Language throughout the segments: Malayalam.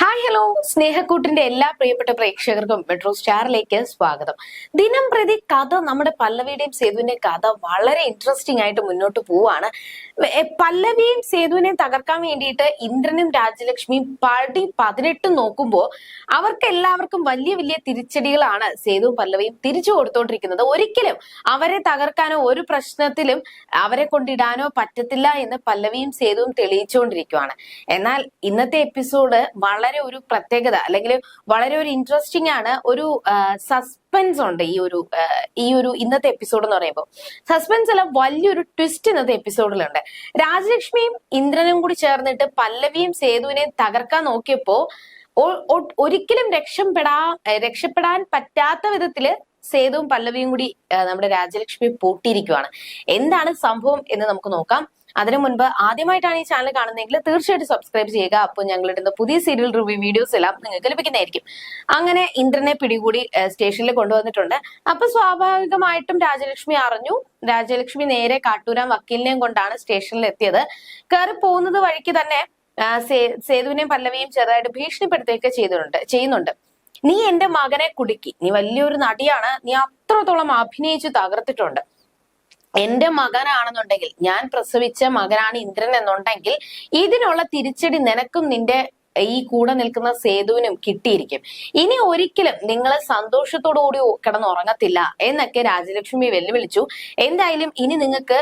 ഹായ് ഹലോ സ്നേഹക്കൂട്ടിന്റെ എല്ലാ പ്രിയപ്പെട്ട പ്രേക്ഷകർക്കും മെട്രോ സ്റ്റാറിലേക്ക് സ്വാഗതം. ദിനം പ്രതി കഥ നമ്മുടെ പല്ലവിയുടെയും സേതുവിന്റെ കഥ വളരെ ഇൻട്രസ്റ്റിംഗ് ആയിട്ട് മുന്നോട്ട് പോവാണ്. പല്ലവിയും സേതുവിനെയും തകർക്കാൻ വേണ്ടിയിട്ട് ഇന്ദ്രനും രാജലക്ഷ്മിയും പടി പതിനെട്ടും നോക്കുമ്പോൾ അവർക്ക് എല്ലാവർക്കും വലിയ വലിയ തിരിച്ചടികളാണ് സേതുവും പല്ലവിയും തിരിച്ചു കൊടുത്തോണ്ടിരിക്കുന്നത്. ഒരിക്കലും അവരെ തകർക്കാനോ ഒരു പ്രശ്നത്തിലും അവരെ കൊണ്ടിടാനോ പറ്റത്തില്ല എന്ന് പല്ലവിയും സേതുവും തെളിയിച്ചുകൊണ്ടിരിക്കുവാണ് എന്നാൽ ഇന്നത്തെ എപ്പിസോഡ് വളരെ ഒരു പ്രത്യേകത അല്ലെങ്കിൽ വളരെ ഒരു ഇൻട്രസ്റ്റിംഗ് ആണ് ഒരു സസ്പെൻസ് ഉണ്ട് ഈ ഒരു ഈ ഒരു ഇന്നത്തെ എപ്പിസോഡ് എന്ന് പറയുമ്പോൾ. സസ്പെൻസ് അല്ല വലിയൊരു ട്വിസ്റ്റ് ഇന്നത്തെ എപ്പിസോഡിലുണ്ട് രാജലക്ഷ്മിയും ഇന്ദ്രനും കൂടി ചേർന്നിട്ട് പല്ലവിയും സേതുവിനെയും തകർക്കാൻ നോക്കിയപ്പോ ഒരിക്കലും രക്ഷപ്പെടാ രക്ഷപ്പെടാൻ പറ്റാത്ത വിധത്തിൽ സേതുവും പല്ലവിയും കൂടി നമ്മുടെ രാജലക്ഷ്മി പൂട്ടിയിരിക്കുവാണ്. എന്താണ് സംഭവം എന്ന് നമുക്ക് നോക്കാം. അതിനു മുൻപ് ആദ്യമായിട്ടാണ് ഈ ചാനൽ കാണുന്നതെങ്കിൽ തീർച്ചയായിട്ടും സബ്സ്ക്രൈബ് ചെയ്യുക. അപ്പോൾ ഞങ്ങൾ ഇടുന്ന പുതിയ സീരിയൽ റിവ്യൂ വീഡിയോസ് എല്ലാം നിങ്ങൾക്ക് ലഭിക്കുന്നതായിരിക്കും. അങ്ങനെ ഇന്ദ്രനെ പിടികൂടി സ്റ്റേഷനിൽ കൊണ്ടുവന്നിട്ടുണ്ട്. അപ്പൊ സ്വാഭാവികമായിട്ടും രാജലക്ഷ്മി അറിഞ്ഞു. രാജലക്ഷ്മി നേരെ കാട്ടൂരാൻ വക്കീലിനെയും കൊണ്ടാണ് സ്റ്റേഷനിൽ എത്തിയത്. കയറി പോകുന്നത് വഴിക്ക് തന്നെ സേതുവിനെയും പല്ലവിയും ചെറുതായിട്ട് ഭീഷണിപ്പെടുത്തുകയൊക്കെ ചെയ്തിട്ടുണ്ട് ചെയ്യുന്നുണ്ട്. നീ എന്റെ മകനെ കുടുക്കി. നീ വലിയൊരു നടിയാണ്. നീ അത്രത്തോളം അഭിനയിച്ച് തകർത്തിട്ടുണ്ട്. എന്റെ മകനാണെന്നുണ്ടെങ്കിൽ ഞാൻ പ്രസവിച്ച മകനാണ് ഇന്ദ്രൻ എന്നുണ്ടെങ്കിൽ ഇതിനുള്ള തിരിച്ചടി നിനക്കും നിന്റെ ഈ കൂടെ നിൽക്കുന്ന സേതുവിനും കിട്ടിയിരിക്കും. ഇനി ഒരിക്കലും നിങ്ങൾ സന്തോഷത്തോടുകൂടി കിടന്നുറങ്ങത്തില്ല എന്നൊക്കെ രാജലക്ഷ്മി വെല്ലുവിളിച്ചു. എന്തായാലും ഇനി നിങ്ങൾക്ക്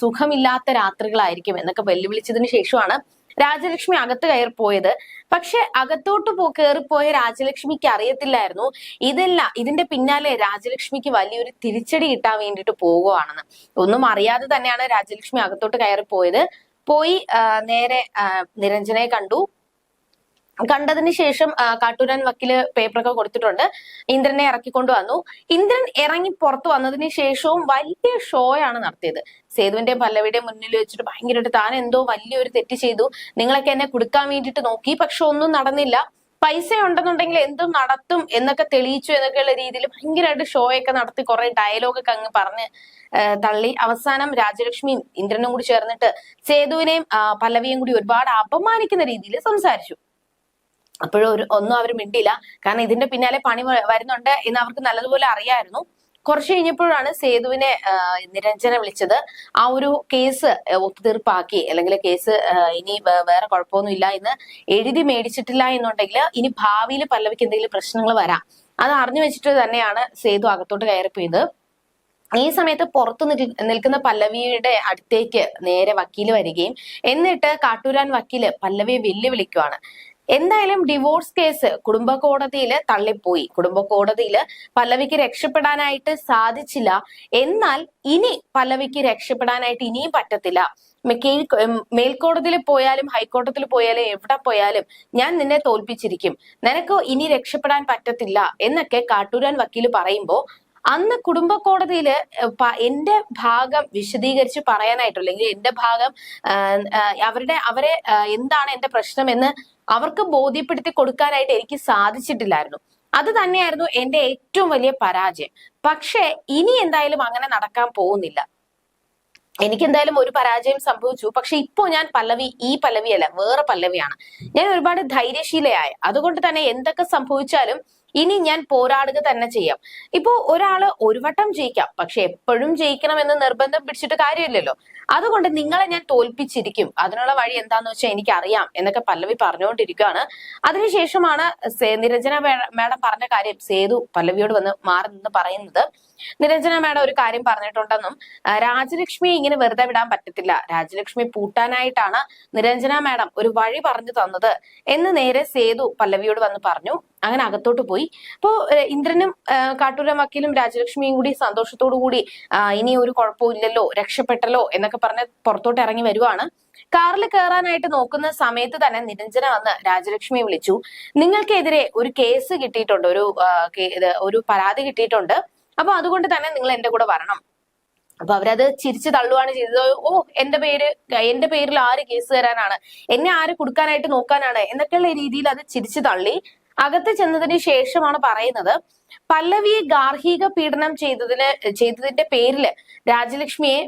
സുഖമില്ലാത്ത രാത്രികളായിരിക്കും എന്നൊക്കെ വെല്ലുവിളിച്ചതിന് ശേഷമാണ് രാജലക്ഷ്മി അകത്ത് കയറി പോയത്. പക്ഷെ അകത്തോട്ട് പോ കയറിപ്പോയ രാജലക്ഷ്മിക്ക് അറിയത്തില്ലായിരുന്നു. ഇതല്ല ഇതിന്റെ പിന്നാലെ രാജലക്ഷ്മിക്ക് വലിയൊരു തിരിച്ചടി കിട്ടാൻ വേണ്ടിയിട്ട് പോകുവാണെന്ന്. ഒന്നും അറിയാതെ തന്നെയാണ് രാജലക്ഷ്മി അകത്തോട്ട് കയറി പോയി നേരെ നിരഞ്ജനെ കണ്ടു. കണ്ടതിന് ശേഷം കാട്ടൂരാൻ വക്കീൽ പേപ്പറൊക്കെ കൊടുത്തിട്ടുണ്ട്. ഇന്ദ്രനെ ഇറക്കിക്കൊണ്ട് വന്നു. ഇന്ദ്രൻ ഇറങ്ങി പുറത്ത് വന്നതിന് ശേഷവും വലിയ ഷോയാണ് നടത്തിയത്. സേതുവിന്റെ പല്ലവിയുടെ മുന്നിൽ വെച്ചിട്ട് ഭയങ്കരമായിട്ട് താൻ എന്തോ വലിയൊരു തെറ്റ് ചെയ്തു. നിങ്ങളൊക്കെ എന്നെ കൊടുക്കാൻ വേണ്ടിയിട്ട് നോക്കി പക്ഷെ ഒന്നും നടന്നില്ല. പൈസ ഉണ്ടെന്നുണ്ടെങ്കിൽ എന്തും നടത്തും എന്നൊക്കെ തെളിയിച്ചു എന്നൊക്കെയുള്ള രീതിയിൽ ഭയങ്കരമായിട്ട് ഷോയൊക്കെ നടത്തി കുറെ ഡയലോഗൊക്കെ അങ്ങ് പറഞ്ഞ് തള്ളി. അവസാനം രാജലക്ഷ്മിയും ഇന്ദ്രനും കൂടി ചേർന്നിട്ട് സേതുവിനെയും പല്ലവിയും കൂടി ഒരുപാട് അപമാനിക്കുന്ന രീതിയിൽ സംസാരിച്ചു. അപ്പോഴും ഒരു ഒന്നും അവർ മിണ്ടില്ല കാരണം ഇതിന്റെ പിന്നാലെ പണി വരുന്നുണ്ട് എന്ന് അവർക്ക് നല്ലതുപോലെ അറിയായിരുന്നു. കുറച്ച് കഴിഞ്ഞപ്പോഴാണ് സേതുവിനെ നിരഞ്ജന വിളിച്ചത്. ആ ഒരു കേസ് ഒത്തുതീർപ്പാക്കി. അല്ലെങ്കിൽ കേസ് ഇനി വേറെ കുഴപ്പമൊന്നും ഇല്ല എന്ന് എഴുതി മേടിച്ചിട്ടില്ല എന്നുണ്ടെങ്കിൽ ഇനി ഭാവിയിൽ പല്ലവിക്ക് എന്തെങ്കിലും പ്രശ്നങ്ങൾ വരാം. അത് അറിഞ്ഞു വെച്ചിട്ട് തന്നെയാണ് സേതു അകത്തോട്ട് കയറിപ്പോയത്. ഈ സമയത്ത് പുറത്തു നിൽ- നിൽക്കുന്ന പല്ലവിയുടെ അടുത്തേക്ക് നേരെ വക്കീൽ വരികയും എന്നിട്ട് കാട്ടൂരാൻ വക്കീൽ പല്ലവിയെ വെല്ലുവിളിക്കുവാണ്. എന്തായാലും ഡിവോഴ്സ് കേസ് കുടുംബ കോടതിയിൽ തള്ളിപ്പോയി. കുടുംബ കോടതിയിൽ പല്ലവിക്ക് രക്ഷപ്പെടാനായിട്ട് സാധിച്ചില്ല. എന്നാൽ ഇനി പല്ലവിക്ക് രക്ഷപ്പെടാനായിട്ട് ഇനിയും പറ്റത്തില്ല. കീഴ്- മേൽക്കോടതിയിൽ പോയാലും ഹൈക്കോടതിയിൽ പോയാലും എവിടെ പോയാലും ഞാൻ നിന്നെ തോൽപ്പിച്ചിരിക്കും. നിനക്ക് ഇനി രക്ഷപ്പെടാൻ പറ്റത്തില്ല എന്നൊക്കെ കാട്ടൂരാൻ വക്കീൽ പറയുമ്പോൾ അന്ന് കുടുംബ കോടതിയിൽ എന്റെ ഭാഗം വിശദീകരിച്ച് പറയാനായിട്ടോ അല്ലെങ്കിൽ എന്റെ ഭാഗം അവരുടെ അവരെ എന്താണ് എന്റെ പ്രശ്നം എന്ന് അവർക്ക് ബോധ്യപ്പെടുത്തി കൊടുക്കാനായിട്ട് എനിക്ക് സാധിച്ചിട്ടില്ലായിരുന്നു. അത് തന്നെയായിരുന്നു എന്റെ ഏറ്റവും വലിയ പരാജയം. പക്ഷേ ഇനി എന്തായാലും അങ്ങനെ നടക്കാൻ പോകുന്നില്ല. എനിക്ക് എന്തായാലും ഒരു പരാജയം സംഭവിച്ചു. പക്ഷെ ഇപ്പോ ഞാൻ പല്ലവി ഈ പല്ലവിയല്ല വേറെ പല്ലവിയാണ്. ഞാൻ ഒരുപാട് ധൈര്യശീലയായ. അതുകൊണ്ട് തന്നെ എന്തൊക്കെ സംഭവിച്ചാലും ഇനി ഞാൻ പോരാടുക തന്നെ ചെയ്യാം. ഇപ്പോ ഒരാൾ ഒരു വട്ടം ജയിക്കാം. പക്ഷെ എപ്പോഴും ജയിക്കണമെന്ന് നിർബന്ധം പിടിച്ചിട്ട് കാര്യമില്ലല്ലോ. അതുകൊണ്ട് നിങ്ങളെ ഞാൻ തോൽപ്പിച്ചിരിക്കും. അതിനുള്ള വഴി എന്താന്ന് വെച്ചാൽ എനിക്കറിയാം എന്നൊക്കെ പല്ലവി പറഞ്ഞുകൊണ്ടിരിക്കുകയാണ്. അതിനുശേഷമാണ് നിരഞ്ജന മാഡം പറഞ്ഞ കാര്യം സേതു പല്ലവിയോട് വന്ന് മാറി നിന്ന് പറയുന്നത്. നിരഞ്ജന മേഡം ഒരു കാര്യം പറഞ്ഞിട്ടുണ്ടെന്നും രാജലക്ഷ്മിയെ ഇങ്ങനെ വെറുതെ വിടാൻ പറ്റത്തില്ല. രാജലക്ഷ്മി പൂട്ടാനായിട്ടാണ് നിരഞ്ജന മേഡം ഒരു വഴി പറഞ്ഞു തന്നത് എന്ന് നേരെ സേതു പല്ലവിയോട് വന്ന് പറഞ്ഞു. അങ്ങനെ അകത്തോട്ട് പോയി. അപ്പോ ഇന്ദ്രനും കാട്ടൂരം വക്കീലും രാജലക്ഷ്മിയും കൂടി സന്തോഷത്തോടു കൂടി ഇനി ഒരു കുഴപ്പവും ഇല്ലല്ലോ രക്ഷപ്പെട്ടല്ലോ എന്നൊക്കെ പറഞ്ഞ് പുറത്തോട്ട് ഇറങ്ങി വരുവാണ്. കാറിൽ കയറാനായിട്ട് നോക്കുന്ന സമയത്ത് തന്നെ നിരഞ്ജന വന്ന് രാജലക്ഷ്മിയെ വിളിച്ചു. നിങ്ങൾക്കെതിരെ ഒരു കേസ് കിട്ടിയിട്ടുണ്ട് ഒരു ഒരു പരാതി കിട്ടിയിട്ടുണ്ട്. അപ്പൊ അതുകൊണ്ട് തന്നെ നിങ്ങൾ എന്റെ കൂടെ വരണം. അപ്പൊ അവരത് ചിരിച്ചു തള്ളുവാണ് ചെയ്തത്. ഓ എന്റെ പേര് എന്റെ പേരിൽ ആര് കേസ് തരാനാണ്? എന്നെ ആര് കൊടുക്കാനായിട്ട് നോക്കാനാണ്? എന്നൊക്കെയുള്ള രീതിയിൽ അത് ചിരിച്ചു തള്ളി. അകത്ത് ചെന്നതിന് ശേഷമാണ് പറയുന്നത് പല്ലവിയെ ഗാർഹിക പീഡനം ചെയ്തതിന് ചെയ്തതിന്റെ പേരിൽ രാജലക്ഷ്മിയെ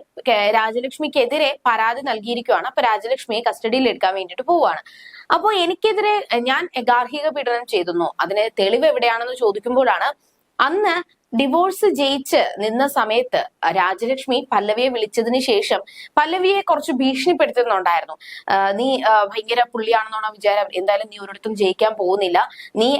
രാജലക്ഷ്മിക്കെതിരെ പരാതി നൽകിയിരിക്കുകയാണ്. അപ്പൊ രാജലക്ഷ്മിയെ കസ്റ്റഡിയിൽ എടുക്കാൻ വേണ്ടിയിട്ട് പോവാണ് അപ്പോൾ എനിക്കെതിരെ ഞാൻ ഗാർഹിക പീഡനം ചെയ്തു അതിന് തെളിവ് എവിടെയാണെന്ന് ചോദിക്കുമ്പോഴാണ് അന്ന് ഡിവോഴ്സ് ജയിച്ച് നിന്ന സമയത്ത് രാജലക്ഷ്മി പല്ലവിയെ വിളിച്ചതിന് ശേഷം പല്ലവിയെ കുറച്ച് ഭീഷണിപ്പെടുത്തുന്നുണ്ടായിരുന്നു. നീ ഭയങ്കര പുള്ളിയാണെന്നാണോ വിചാരം? എന്തായാലും നീ ഒരിടത്തും ജയിക്കാൻ പോകുന്നില്ല. നീ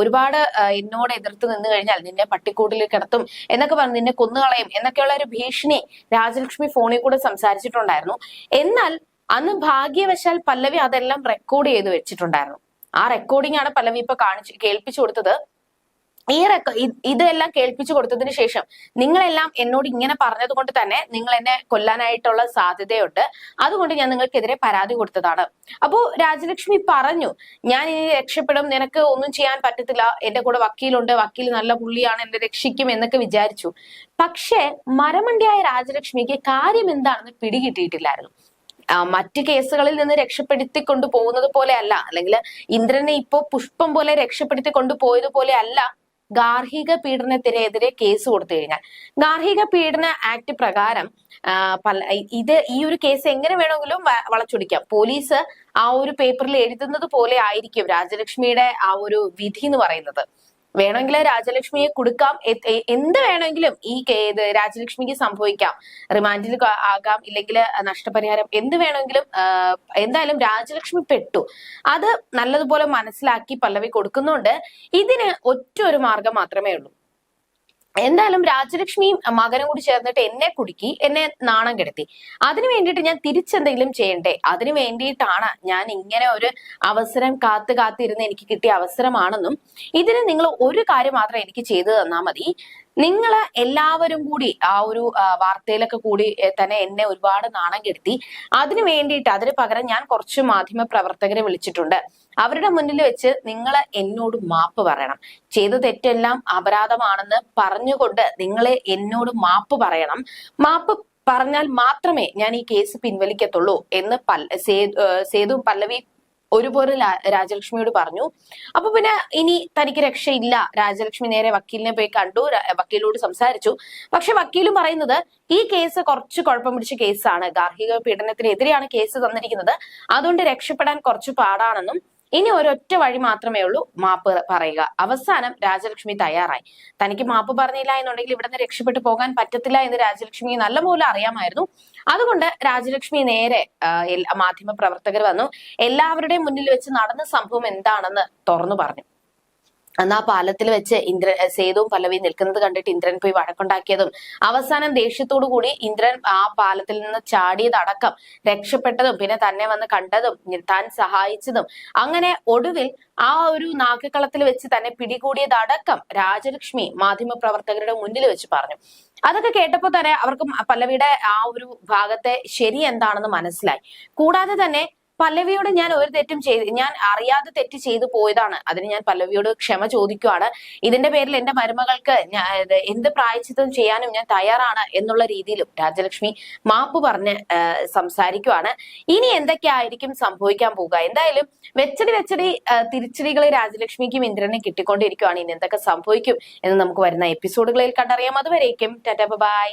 ഒരുപാട് എന്നോട് എതിർത്ത് നിന്ന് കഴിഞ്ഞാൽ നിന്നെ പട്ടിക്കൂട്ടിൽ കിടത്തും എന്നൊക്കെ പറഞ്ഞ് നിന്നെ കൊന്നുകളയും എന്നൊക്കെയുള്ള ഒരു ഭീഷണി രാജലക്ഷ്മി ഫോണിൽ കൂടെ സംസാരിച്ചിട്ടുണ്ടായിരുന്നു. എന്നാൽ അന്ന് ഭാഗ്യവശാൽ പല്ലവി അതെല്ലാം റെക്കോർഡ് ചെയ്ത് വെച്ചിട്ടുണ്ടായിരുന്നു. ആ റെക്കോർഡിംഗ് ആണ് പല്ലവി ഇപ്പൊ കാണിച്ചു കേൾപ്പിച്ചു കൊടുത്തത്. ഈ ഇതെല്ലാം കേൾപ്പിച്ചു കൊടുത്തതിന് ശേഷം നിങ്ങളെല്ലാം എന്നോട് ഇങ്ങനെ പറഞ്ഞത് കൊണ്ട് തന്നെ നിങ്ങൾ എന്നെ കൊല്ലാനായിട്ടുള്ള സാധ്യതയുണ്ട്. അതുകൊണ്ട് ഞാൻ നിങ്ങൾക്കെതിരെ പരാതി കൊടുത്തതാണ്. അപ്പോ രാജലക്ഷ്മി പറഞ്ഞു ഞാൻ ഇനി രക്ഷപ്പെടും നിനക്ക് ഒന്നും ചെയ്യാൻ പറ്റത്തില്ല. എന്റെ കൂടെ വക്കീലുണ്ട് വക്കീൽ നല്ല പുള്ളിയാണ് എന്നെ രക്ഷിക്കും എന്നൊക്കെ വിചാരിച്ചു. പക്ഷേ മരമണ്ടിയായ രാജലക്ഷ്മിക്ക് കാര്യം എന്താണെന്ന് പിടികിട്ടിയിട്ടില്ലായിരുന്നു. മറ്റു മറ്റ് കേസുകളിൽ നിന്ന് രക്ഷപ്പെടുത്തി കൊണ്ടുപോകുന്നത് പോലെയല്ല അല്ലെങ്കിൽ ഇന്ദ്രനെ ഇപ്പോ പുഷ്പം പോലെ രക്ഷപ്പെടുത്തി കൊണ്ടുപോയത് പോലെ അല്ല. ഗാർഹിക പീഡനത്തിനെതിരെ കേസ് കൊടുത്തു കഴിഞ്ഞാൽ. ഗാർഹിക പീഡന ആക്ട് പ്രകാരം ഇത് ഈ ഒരു കേസ് എങ്ങനെ വേണമെങ്കിലും വളച്ചൊടിക്കാം. പോലീസ് ആ ഒരു പേപ്പറിൽ എഴുതുന്നത് പോലെ ആയിരിക്കും രാജലക്ഷ്മിയുടെ ആ ഒരു വിധി എന്ന് പറയുന്നത്. വേണമെങ്കിൽ രാജലക്ഷ്മിയെ കൊടുക്കാം. എന്ത് വേണമെങ്കിലും ഈ ഇത് രാജലക്ഷ്മിക്ക് സംഭവിക്കാം. റിമാൻഡിൽ ആകാം. ഇല്ലെങ്കിൽ നഷ്ടപരിഹാരം എന്ത് വേണമെങ്കിലും എന്തായാലും രാജലക്ഷ്മി പെട്ടു. അത് നല്ലതുപോലെ മനസ്സിലാക്കി പല്ലവി കൊടുക്കുന്നുണ്ട്. ഇതിന് ഒറ്റ ഒരു മാർഗം മാത്രമേ ഉള്ളൂ. എന്തായാലും രാജലക്ഷ്മിയും മകനും കൂടി ചേർന്നിട്ട് എന്നെ കുടുക്കി എന്നെ നാണം കെടുത്തി. അതിനു വേണ്ടിയിട്ട് ഞാൻ തിരിച്ചെന്തെങ്കിലും ചെയ്യണ്ടേ? അതിനു വേണ്ടിയിട്ടാണ് ഞാൻ ഇങ്ങനെ ഒരു അവസരം കാത്തു കാത്തിരുന്ന് എനിക്ക് കിട്ടിയ അവസരമാണെന്നും ഇതിന് നിങ്ങൾ ഒരു കാര്യം മാത്രം എനിക്ക് ചെയ്തു തന്നാൽ മതി. നിങ്ങൾ എല്ലാവരും കൂടി ആ ഒരു വാർത്തയിലൊക്കെ കൂടി തന്നെ എന്നെ ഒരുപാട് നാണം കെടുത്തി. അതിനു വേണ്ടിയിട്ട് അതിന് പകരം ഞാൻ കുറച്ച് മാധ്യമ പ്രവർത്തകരെ വിളിച്ചിട്ടുണ്ട്. അവരുടെ മുന്നിൽ വെച്ച് നിങ്ങൾ എന്നോട് മാപ്പ് പറയണം. ചെയ്ത തെറ്റെല്ലാം അപരാധമാണെന്ന് പറഞ്ഞുകൊണ്ട് നിങ്ങളെ എന്നോട് മാപ്പ് പറയണം. മാപ്പ് പറഞ്ഞാൽ മാത്രമേ ഞാൻ ഈ കേസ് പിൻവലിക്കത്തുള്ളൂ എന്ന് സേതു പല്ലവി ഒരുപോലെ രാജലക്ഷ്മിയോട് പറഞ്ഞു. അപ്പൊ പിന്നെ ഇനി തനിക്ക് രക്ഷയില്ല. രാജലക്ഷ്മി നേരെ വക്കീലിനെ പോയി കണ്ടു. വക്കീലോട് സംസാരിച്ചു. പക്ഷെ വക്കീലും പറയുന്നത് ഈ കേസ് കുറച്ച് കുഴപ്പം പിടിച്ച കേസാണ്. ഗാർഹിക പീഡനത്തിനെതിരെയാണ് കേസ് തന്നിരിക്കുന്നത്. അതുകൊണ്ട് രക്ഷപ്പെടാൻ കുറച്ച് പാടാണെന്നും ഇനി ഒരൊറ്റ വഴി മാത്രമേ ഉള്ളൂ മാപ്പ് പറയുക. അവസാനം രാജലക്ഷ്മി തയ്യാറായി. തനിക്ക് മാപ്പ് പറഞ്ഞില്ല എന്നുണ്ടെങ്കിൽ ഇവിടെ നിന്ന് രക്ഷപ്പെട്ടു പോകാൻ പറ്റത്തില്ല എന്ന് രാജലക്ഷ്മി നല്ലപോലെ അറിയാമായിരുന്നു. അതുകൊണ്ട് രാജലക്ഷ്മി നേരെ മാധ്യമ പ്രവർത്തകർ വന്നു. എല്ലാവരുടെയും മുന്നിൽ വെച്ച് നടന്ന സംഭവം എന്താണെന്ന് തുറന്നു പറഞ്ഞു. അന്ന് ആ പാലത്തിൽ വെച്ച് ഇന്ദ്ര സേതുവും പല്ലവിയും നിൽക്കുന്നത് കണ്ടിട്ട് ഇന്ദ്രൻ പോയി വഴക്കുണ്ടാക്കിയതും അവസാനം ദേഷ്യത്തോടു കൂടി ഇന്ദ്രൻ ആ പാലത്തിൽ നിന്ന് ചാടിയതടക്കം രക്ഷപ്പെട്ടതും പിന്നെ തന്നെ വന്ന് കണ്ടതും താൻ സഹായിച്ചതും. അങ്ങനെ ഒടുവിൽ ആ ഒരു നാഗക്കളത്തിൽ വെച്ച് തന്നെ പിടികൂടിയതടക്കം രാജലക്ഷ്മി മാധ്യമ പ്രവർത്തകരുടെ മുന്നിൽ വെച്ച് പറഞ്ഞു. അതൊക്കെ കേട്ടപ്പോൾ തന്നെ അവർക്ക് പല്ലവിയുടെ ആ ഒരു ഭാഗത്തെ ശരി എന്താണെന്ന് മനസ്സിലായി. കൂടാതെ തന്നെ പല്ലവിയോട് ഞാൻ ഒരു തെറ്റും ചെയ്ത് ഞാൻ അറിയാതെ തെറ്റ് ചെയ്തു പോയതാണ്. അതിന് ഞാൻ പല്ലവിയോട് ക്ഷമ ചോദിക്കുവാണ്. ഇതിന്റെ പേരിൽ എന്റെ മരുമകൾക്ക് എന്ത് പ്രായച്ചിത്തം ചെയ്യാനും ഞാൻ തയ്യാറാണ് എന്നുള്ള രീതിയിലും രാജലക്ഷ്മി മാപ്പ് പറഞ്ഞ് സംസാരിക്കുവാണ്. ഇനി എന്തൊക്കെയായിരിക്കും സംഭവിക്കാൻ പോകുക എന്തായാലും വെച്ചടി വെച്ചടി തിരിച്ചടികളെ രാജലക്ഷ്മിക്കും ഇന്ദ്രനെ കിട്ടിക്കൊണ്ടിരിക്കുവാണ്. ഇനി എന്തൊക്കെ സംഭവിക്കും എന്ന് നമുക്ക് വരുന്ന എപ്പിസോഡുകളിൽ കണ്ടറിയാം. അതുവരേക്കും ടാറ്റ ബൈ.